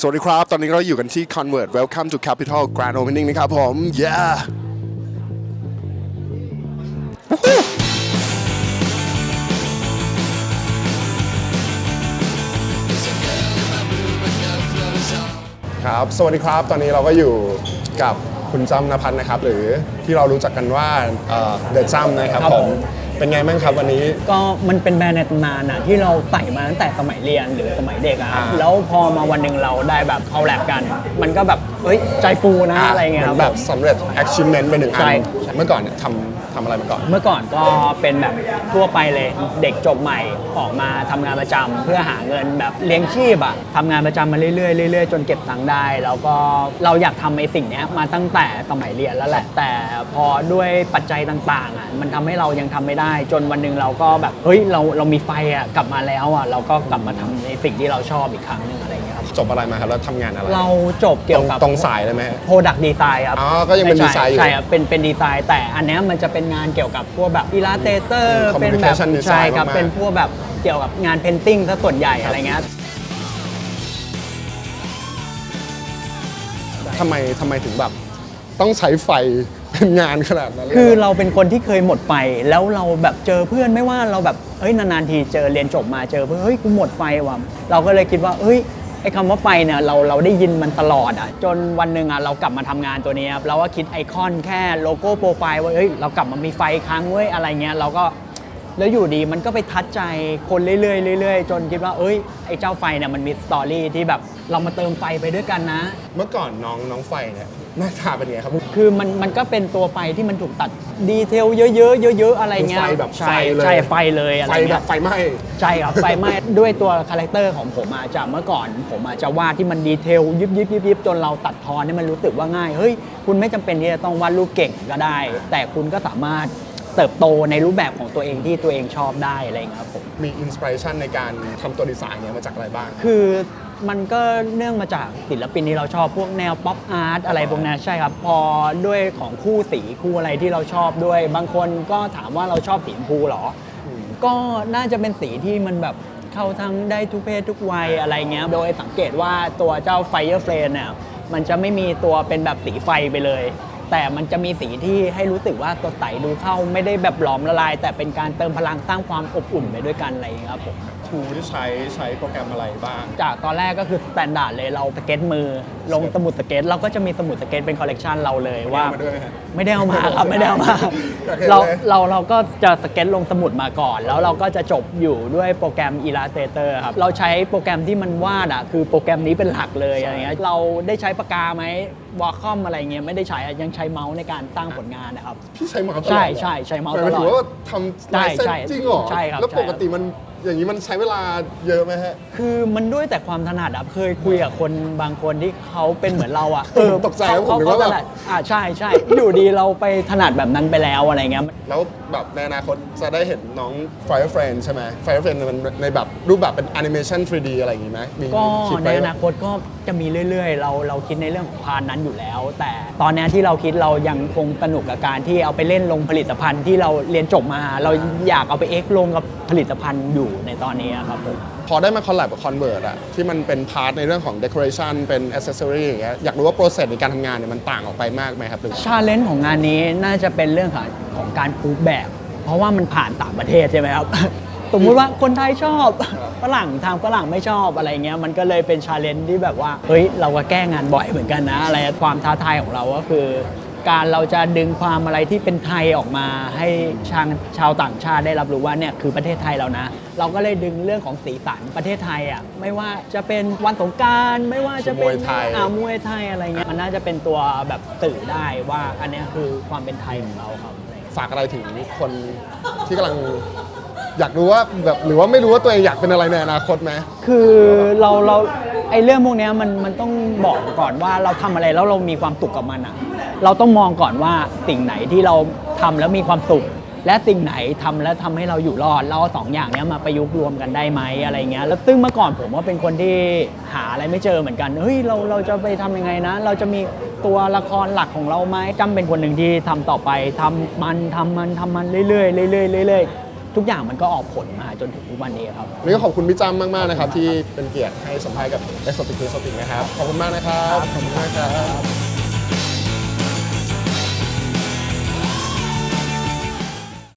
สวัสดีครับ ตอนนี้เราอยู่กันที่ Convert Welcome to Capital Grand Opening นะครับผม yeah ครับ สวัสดีครับ ตอนนี้เราก็อยู่กับคุณจำนภัทรนะครับ หรือที่เรารู้จักกันว่าเดอะจำนะครับผม เป็นไงบ้างครับวันนี้ ก็มันเป็นแบรนด์ในตำนานอะที่เราใส่มาตั้งแต่สมัยเรียนหรือสมัยเด็กอะครับอ่า แล้วพอมาวันหนึ่งเราได้แบบเข้าแลบกัน มันก็แบบเฮ้ยใจฟูนะอะไรเงี้ยหคมืรัอบนแบบสำเร็จ achievement ไปหนึ่งอัใช่ นเมื่อก่อนเนี่ยทำทำอะไรมาก่อน เมื่อก่อนก็เป็นแบบทั่วไปเลยเด็กจบใหม่ออกมาทำงานประจำเพื่อหาเงินแบบเลี้ยงชีพอะทำงานประจำมาเรื่อยๆเรื่อยๆจนเก็บตังค์ได้ แล้วก็เราอยากทำไอ้สิ่งเนี้ยมาตั้งแต่สมัยเรียนแล้วแหละ แต่พอด้วยปัจจัยต่างๆอะมันทำให้เรายังทำไม่ได้จนวันหนึ่งเราก็แบบเฮ้ยเราเรามีไฟอะกลับมาแล้วอะเราก็กลับมาทำในสิ่งที่เราชอบอีกครั้งหนึ่งอะไรเงี้ยครับจบอะไรมาครับแล้วทำงานอะไรเราจบเกี่ยวกับ ตรงตรงสายเลยไหมฮะ Product Design ครับอ๋อก็ยังเป็นไม่ดีไซน์อยู่ใช่ครับเป็นเป็นดีไซน์ แต่อันเนี้ยมันจะเป็นงานเกี่ยวกับพวกแบบ Illustrator อืมเป็นแบบ Communication Design ใช่ครับ มากๆ เป็นพวกแบบเกี่ยวกับงาน Painting ซะส่วนใหญ่อะไรเงี้ยทำไมทำไมถึงแบบ ต้องใช้ไฟ เป็นงานขนาดนั้นเลยคือเราเป็นคนที่เคยหมดไฟแล้วเราแบบเจอเพื่อนไม่ว่าเราแบบเฮ้ยนานๆทีเจอเรียนจบมาเจอเพื่อนเฮ้ยกูหมดไฟว่ะเราก็เลยคิดว่าเฮ้ยไอ้คำว่าไฟเนี่ยเราเราได้ยินมันตลอดอะจนวันหนึ่งอะเรากลับมาทำงานตัวนี้ครับเราก็คิดไอคอนแค่โลโก้โปรไฟล์ว่าเฮ้ยเรากลับมามีไฟค้างเว้ยอะไรเงี้ยเราก็ แล้วอยู่ดีมันก็ไปทัดใจคนเรื่อยๆเรื่อยๆ จนคิดว่าเอ้ยไอ้เจ้าไฟเนี่ยมันมีสตอรี่ที่แบบเรามาเติมไฟไปด้วยกันนะ เมื่อก่อนน้องน้องไฟเนี่ยหน้าตาเป็นไงครับ คือมันมันก็เป็นตัวไฟที่มันถูกตัดดีเทลเยอะๆเยอะๆอะไรเงี้ยคือไฟแบบใช่ไฟเลยใช่ไฟเลยอะไรไฟแบเงี้บยไฟไหม้ ใช่ครับไฟไหม้ ด้วยตัวคาแรคเตอร์ของผมอาจากเมื่อก่อน ผมอาจจะวาดที่มันดีเทลยิบยิบยิบยิบจนเราตัดทอนให้มันรู้สึกว่าง่ายเฮ้ยคุณไม่จำเป็นที่จะต้องวาดรูปเก่งก็ได้ แต่คุณก็สามารถ เติบโตในรูปแบบของตัวเองที่ตัวเองชอบได้อะไรเงี้ยครับผม มีอินสปิเรชันในการทำตัวดีไซน์เนี่ยมาจากอะไรบ้าง คือมันก็เนื่องมาจากศิลปินที่เราชอบพวกแนวป๊อปอาร์ตอะไรพวกนั้นใช่ครับ พอด้วยของคู่สีคู่อะไรที่เราชอบด้วย บางคนก็ถามว่าเราชอบสีชมพูเหรออก็น่าจะเป็นสีที่มันแบบเข้าทั้งได้ทุกเพศทุกวัยอะไรเงี้ย โดยสังเกตว่าตัวเจ้า Fire Flame เนี่ยมันจะไม่มีตัวเป็นแบบสีไฟไปเลย แต่มันจะมีสีที่ให้รู้สึกว่าสดใสดูเข้าไม่ได้แบบหลอมละลาย แต่เป็นการเติมพลังสร้างความอบอุ่นไปด้วยกันอะไรอย่างเงี้ยครับผม ทูที่ใช้ใช้โปรแกรมอะไรบ้าง จากตอนแรกก็คือสแตนดาร์ดเลยเราสเก็ตมือ ลงสมุดสเก็ตเราก็จะมีสมุดสเก็ตเป็นคอลเลกชันเราเลยว่าไม่ได้เอามาด้วยฮะไม่ได้เอามาครับไม่ได้เอามาอยากเห็นเราเลยเราเราก็จะสเก็ตลงสมุดมาก่อน แล้วเราก็จะจบอยู่ด้วยโปรแกรม Illustrator ครับเราใช้โปรแกรมที่มันวาดอะคือโปรแกรมนี้เป็นหลักเลยอะไรเงี้ยเราได้ใช้ปากกาไหมวอลคอมอะไรเงี้ยไม่ได้ใช้อะยังใช้เมาส์ในการสร้างผลงานนะครับ พี่ใช้เมาส์ตลอดใช่เหรอใช่ใช้เมาส์หมายตลอดถึงว่าทำลายเส้นใช่จริงเหรอใช่ครับแล้วใช่ปกติมัน อย่างนี้มันใช้เวลาเยอะไหมฮะ คือมันด้วยแต่ความถนัดอะเคยคุยกับคนบางคนที่เขาเป็นเหมือนเราอะเออตกใจเขาผมนึกว่าเขาแบบ ถนัดอ่าใช่ใช่อยู่ดีเราไปถนัดแบบนั้นไปแล้วอะไรเงี้ย แล้วแบบในอนาคตจะได้เห็นน้อง Fire Friend ใช่ไหม Fire Friend มันในแบบรูปแบบเป็น Animation 3D อะไรอย่างงี้ไหมมีก็คิดในไว้อนาคตก็ จะมีเรื่อยๆ เราเราคิดในเรื่องของพานนั้นอยู่แล้ว แต่ตอนเนี้ยที่เราคิดเรายังคงสนุกกับการที่เอาไปเล่นลงผลิตภัณฑ์ที่เราเรียนจบมา เราอยากเอาไปเอ็กซ์ลงกับผลิตภัณฑ์อยู่ในตอนนี้ครับผมพอได้มาคอลแลบกับ Convert อะที่มันเป็นพาร์ทในเรื่องของ Decoration เป็น Accessory อย่างเงี้ยอยากรู้ว่าโปรเซสในการทำงานเนี่ยมันต่างออกไปมากไหมครับหรือชาเลนจ์ของงานนี้น่าจะเป็นเรื่องของของการพูดแบบ เพราะว่ามันผ่านต่างประเทศใช่ไหมครับ สมมุติว่าคนไทยชอบฝรั่งทางฝรั่งไม่ชอบอะไรเงี้ยมันก็เลยเป็นชาเลนจ์ที่แบบว่าเฮ้ยเราก็แก้งานบ่อยเหมือนกันนะอะไรความท้าทายของเราก็คือ การเราจะดึงความอะไรที่เป็นไทยออกมาให้ชางชาวต่างชาติได้รับรู้ว่าเนี่ยคือประเทศไทยเรานะ เราก็เลยดึงเรื่องของสีสันประเทศไทยอะไม่ว่าจะเป็นวันสงกรารไม่ว่าจะเป็นมวยไทย อ่ามวยไทยอะไรเงี้ยมันน่าจะเป็นตัวแบบสื่อได้ว่าอันเนี้ยคือความเป็นไทยของเราครับ ฝากอะไรถึงคนที่กำลัง อยากรู้ว่าแบบหรือว่าไม่รู้ว่าตัวเองอยากเป็นอะไรในอนาคตไหม คือเราเราไอ้เรื่องพวกเนี้ยมันมันต้องบอกก่อนว่าเราทำอะไรแล้วเรามีความสุขกับมันอะ เราต้องมองก่อนว่าสิ่งไหนที่เราทำแล้วมีความสุข และสิ่งไหนทำแล้วทำให้เราอยู่รอดเราเอาสองอย่างเนี้ยมาประยุกต์รวมกันได้ไหมอะไรเงี้ยแล้วซึ่งเมื่อก่อนผมว่าเป็นคนที่หาอะไรไม่เจอเหมือนกันเฮ้ยเราเราจะไปทำยังไงนะ เราจะมีตัวละครหลักของเราไหมจำเป็นคนหนึ่งที่ทำต่อไปทำมันทำมันทำมันเรื่อยๆเรื่อยๆเรื่อยๆ ทุกอย่างมันก็ออกผลมาจนถึงทุกวันนี้ครับ วันนี้ก็ขอบคุณพี่จ้ำมากๆนะครับ ที่เป็นเกียรติให้สัมภาษณ์กับ e x o t i c เ x o t i c นะครับ ขอบคุณมากนะครับครับขอบคุณมากครับ